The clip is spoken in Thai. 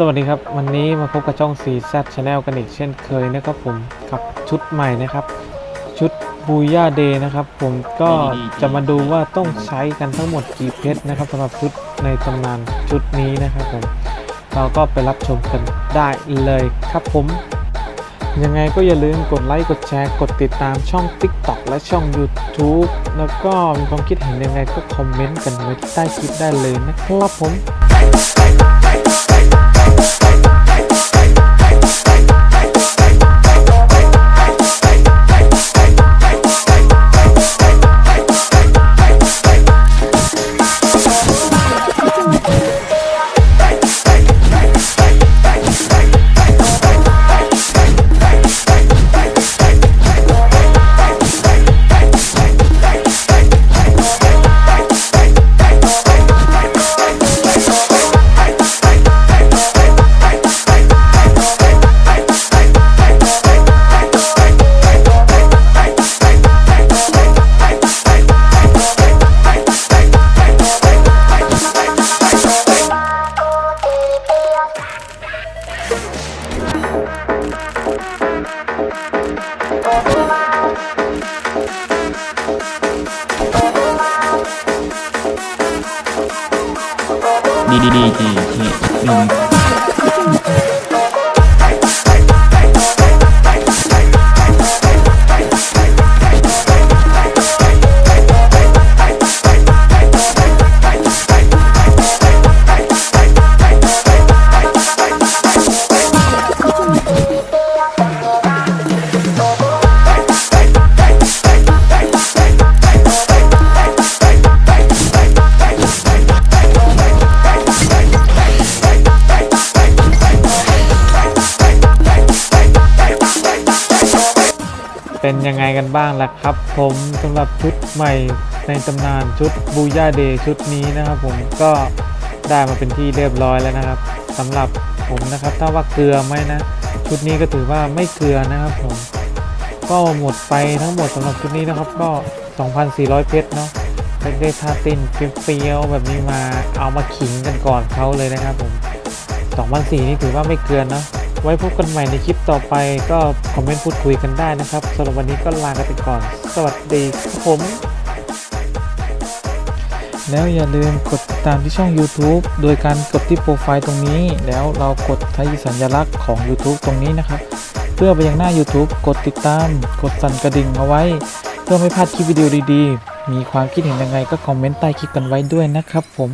สวัสดีครับ วันนี้มาพบกับช่อง 4Z Channel กันอีกเช่นเคยนะครับผมกับชุดใหม่นะครับ ชุดบูย่าเดย์นะครับ ผมก็จะมาดูว่าต้องใช้กันทั้งหมดกี่เพชรนะครับสำหรับชุดในตำนานชุดนี้นะครับผมเราก็ไปรับชมกันได้เลยครับผม ยังไงก็อย่าลืมกดไลค์กดแชร์กดติดตามช่อง TikTok และช่อง YouTube แล้วก็มีความคิดเห็นยังไงก็คอมเมนต์กันไว้ที่ใต้คลิปได้เลยนะครับผม ดีดีดีดีดีหนึ่ง เป็นยังไงกันบ้างล่ะครับ ผมสำหรับชุดใหม่ในตำนานชุดบูย่าเดย์ชุดนี้นะครับผมก็ได้มาเป็นที่เรียบร้อยแล้วนะครับสำหรับผมนะครับ ถ้าว่าเกลือไหมนะชุดนี้ก็ถือว่าไม่เกลือนะครับผมก็หมดไปทั้งหมดสำหรับชุดนี้นะครับ ก็ 2,400 เพชรเนาะได้ได้ท่าต้นเฟี้ยวแบบนี้มาเอามาขิงกันก่อนเขาเลยนะครับผม2,400นี่ถือว่าไม่เกินนะ ไว้พบกันใหม่ในคลิปต่อไปก็คอมเมนต์พูดคุยกันได้นะครับสำหรับวันนี้ก็ลากันไปก่อน สวัสดีครับผม แล้วอย่าลืมกดติดตามที่ช่อง YouTube โดยการกดที่โปรไฟล์ตรงนี้ แล้วเรากดที่สัญลักษณ์ของ YouTube ตรงนี้นะครับ เพื่อไปยังหน้า YouTube กดติดตาม กดสั่นกระดิ่งเอาไว้ เพื่อไม่พลาดคลิปวิดีโอดีๆ มีความคิดเห็นยังไงก็คอมเมนต์ใต้คลิปกันไว้ด้วยนะครับผม